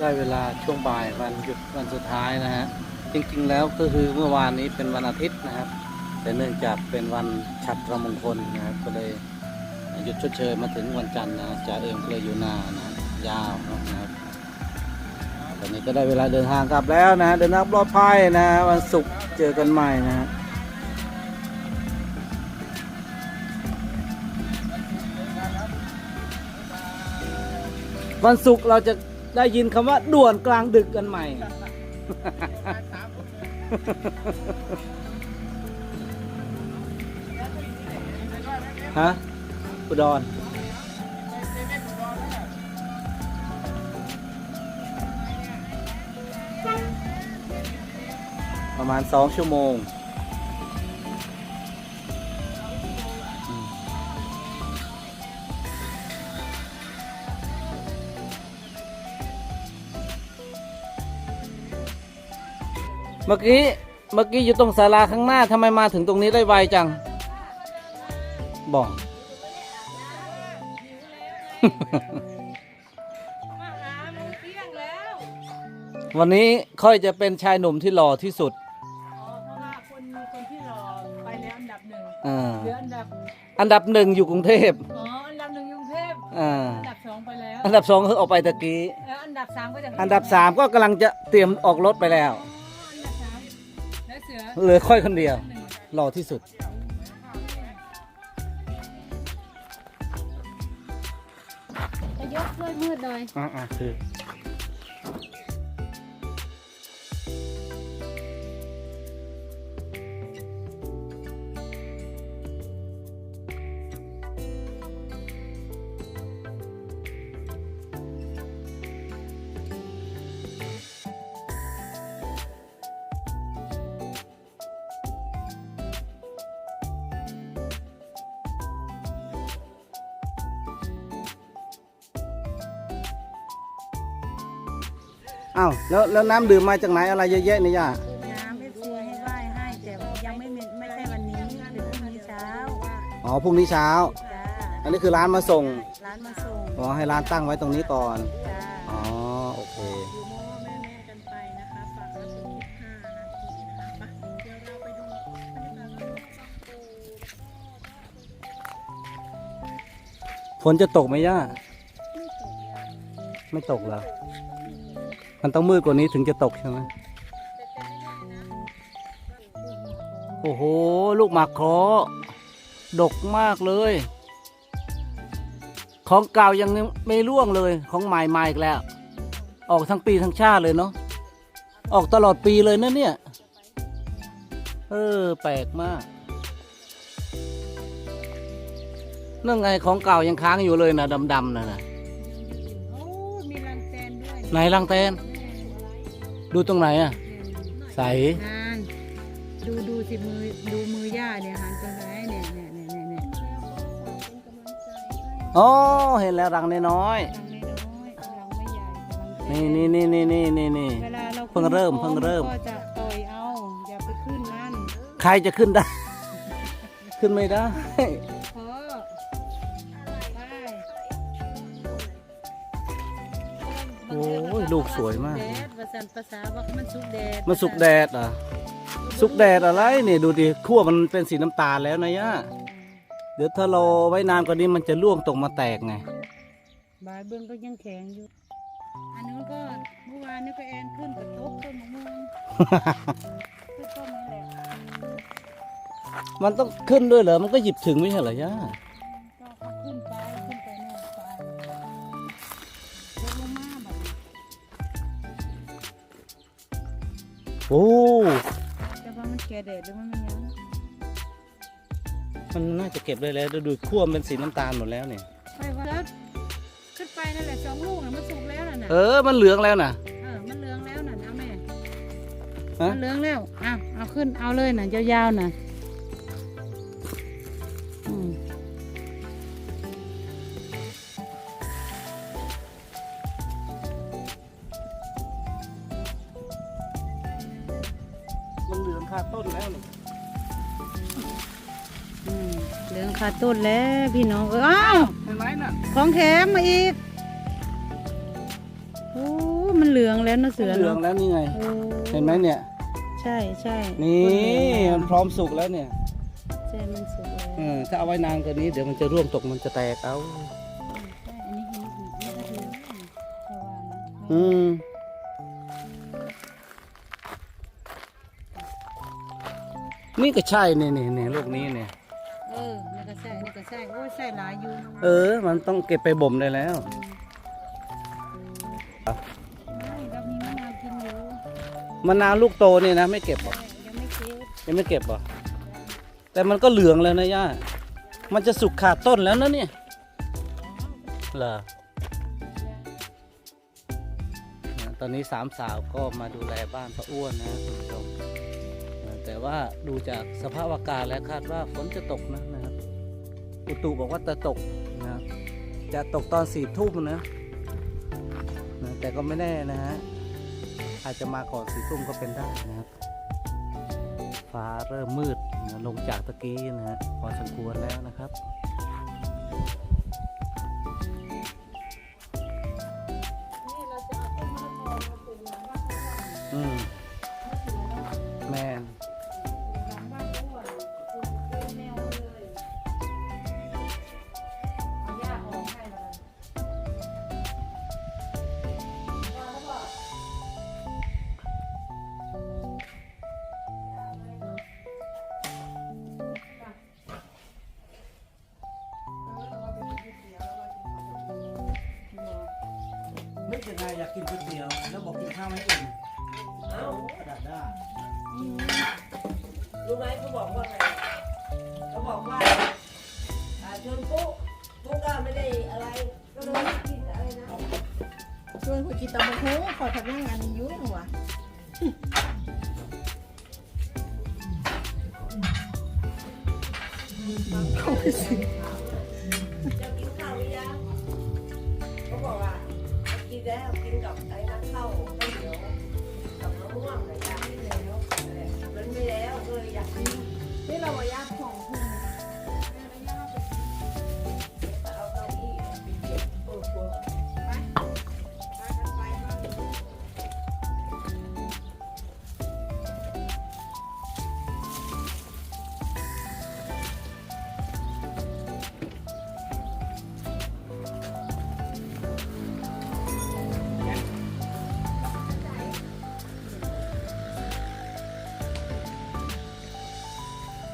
ได้เวลาช่วงบ่ายวันหยุดวันสุดท้ายนะฮะจริงๆแล้วก็คือเมื่อวานนี้เป็นวันอาทิตย์นะครับ แต่เนื่องจากเป็นวันฉัตรมงคลนะครับ ก็เลยหยุดชดเชยมาถึงวันจันทร์นะจ่าเอิมก็เลยอยู่นานนะยาวนะครับตอนนี้ก็ได้เวลาเดินทางกลับแล้วนะเดินทางปลอดภัยนะวันศุกร์เจอกันใหม่นะวันศุกร์เราจะ ได้ยินคำว่าด่วนกลางดึกกันใหม่ ฮะอุดรประมาณสองชั่วโมง เมื่อกี้เมื่อกี้อยู่ตรงศาลาข้างหน้าทำไมมาถึงตรงนี้ได้ไวจัง บอก มาหาโมงเที่ยงแล้ววันนี้ค่อยจะเป็นชายหนุ่มที่หล่อที่สุดอ๋อเพราะว่าคนคนที่รอไปแล้วอันดับหนึ่งอ่าเหลืออันดับอันดับหนึ่งอยู่กรุงเทพอ๋ออันดับหนึ่งกรุงเทพอ่าอันดับสองไปแล้วอันดับสองคือออกไปตะกี้ แล้วอันดับสามก็จะอันดับสามก็กำลังจะเตรียมออกรถไปแล้วอ๋ เสือเหลือค่อยคนเดียวหนึ่งหล่อที่สุดจะยกด้วยมืดหน่อย อ่าอ่าคือ อ้าวแล้วแล้วน้ำดื่มมาจากไหนอะไรเยอะแยะเนี่ยย่าน้ำเอฟซีให้ไหว้ให้แต่ยังไม่มีไม่ใช่วันนี้เป็นพรุ่งนี้เช้าอ๋อพรุ่งนี้เช้า จ้าอันนี้คือร้านมาส่งร้านมาส่งอ๋อให้ร้านตั้งไว้ตรงนี้ก่อนจ้าอ๋อโอเคอยู่โม้แม่แม่ๆกันไปนะคะฝากรับชมคลิปห้านาทีนะคะไปเดี๋ยวเราไปดูบรรยากาศรอบๆฝนจะตกไหมย่าไม่ตกเหรอ มันต้องมืดกว่านี้ถึงจะตกใช่ไหมโอ้โห ลูกหมากเคราะห์ดกมากเลย ของเก่ายังไม่ร่วงเลย ของใหม่มาอีกแล้ว ออกทั้งปีทั้งชาติเลยเนาะ ออกตลอดปีเลยนะเนี่ย เออ แปลกมากนั่นไงของเก่ายังค้างอยู่เลยนะดำๆนะนะโอ้มีรังแตนด้วยไหนลังแตน ดูตรงไหนอะ ใสงานดูดูสิมือดูมือย่าเนี่ยหันไปไหนเนี่ยเนี่ยเนี่ยเนี่ยเนี่ยอ๋อ เห็นแล้วรังน้อยรังน้อยๆรังไม่ใหญ่รังๆแตนี่นนี่นี่นี่นี่นี่นี่ เวลาเราเพิ่งเริ่มเพิ่งเริ่ม ก็จะต่อยเอาอย่าไปขึ้นนั่นใครจะขึ้นได้ ขึ้นไม่ได้ ลูกสวยมากแดดภาษาภาษาว่ามันสุกแดดมันสุกแดดเหรอะสุกแดดอะไรนี่ดูดิขั้วมันเป็นสีน้ำตาลแล้วนะย่าเดี๋ยวถ้าเราไว้นานกว่านี้มันจะร่วงตกมาแตกไง บายเบิ้งก็ยังแข็งอยู่ อันนู้นก็เมื่อวานนี่ก็แอนขึ้นกระทบต้นมะม่วงขึ้นต้นนี้แหละ มันต้องขึ้นด้วยเหรอ มันก็หยิบถึงไม่ใช่เหรอย่า โอ้แต่ว่ามันแก่แดดหรือมันไม่ยังมันน่าจะเก็บได้แล้วดูขั้วมันเป็นสีน้ำตาลหมดแล้วเนี่ยไปว่าแล้วขึ้นไปนั่นแหละสองลูกน่ะมันสุกแล้วน่ะนะเออมันเหลืองแล้วนะเออมันเหลืองแล้วน่ะนะแม่ฮะ มันเหลืองแล้วอะเอาขึ้นเอาเลยน่ะยาวๆน่ะอืม คาต้นแล้วนี่อืมเหลืองคาต้นแล้วพี่น้องเอออ้าวเห็นไหมน่ะของแถมมาอีกโอ้มันเหลืองเหลืองแล้วนะเสือเหลืองเนาะแล้วนี่ไง โอ้เห็นไหมเนี่ย ใช่ใช่นี่มัมันนพร้อมสุกแล้วเนี่ยใช่มันสุกแล้วเออถ้าเอาไว้นานกว่านี้เดี๋ยวมันจะร่วงตกมันจะแตกเอา ใช่อันนี้คือนี่ก็คือระวังนะ อืม นี่ก็ใช่เนี่ยเนี่ยเนี่ยลูกนี้เนี่ยเออนี่ก็ใช่นี่ก็ใช่โอ้ยใช่หลายอยู่เออ มันต้องเก็บไปบ่มได้แล้วไม่เรามีมะนาวกินอยู่มะนาวลูกโตเนี่ยนะ ไม่เก็บหรอยังไม่เก็บยังไม่เก็บหรอแต่มันก็เหลืองแล้วนะย่ามันจะสุกขาดต้นแล้วนะเนี่ยเหรอนะตอนนี้สามสาวก็มาดูแลบ้านป้าอ้วนนะคุณผู้ชมนะแต่ ว่าดูจากสภาพอากาศแล้วคาดว่าฝนจะตกนะนะครับ อุตุบอกว่าจะตกนะครับ จะตกตอนสี่ทุ่มนะนะแต่ก็ไม่แน่นะฮะอาจจะมาก่อนสี่ทุ่มก็เป็นได้นะครับ ฟ้าเริ่มมืดนะลงจากตะกี้นะฮะพอสมควรแล้วนะครับ นึกยังไงอยากกินก๋วยเตี๋ยว แล้วบอกกินข้าวไม่อิ่มเอ้าดัดด้ารู้ไหมเขาบอกว่าไงเขาบอกว่าอ่าชวนปุ๊ปุ๊ก็ไม่ได้อะไรก็เลยไม่กินอะไรนะชวนคุยกินตำบักหุ่งขอทำงานนี้อยุ่งวะจะ แล้วกินกับ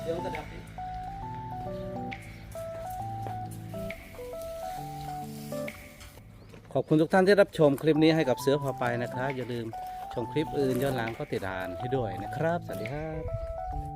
เดี๋ยวมันจะดับอีกขอบคุณทุกท่านที่รับชมคลิปนี้ให้กับเสือพอไปนะครับ อย่าลืมชมคลิปอื่นย้อนหลังก็ติดตามให้ด้วยนะครับ สวัสดีครับ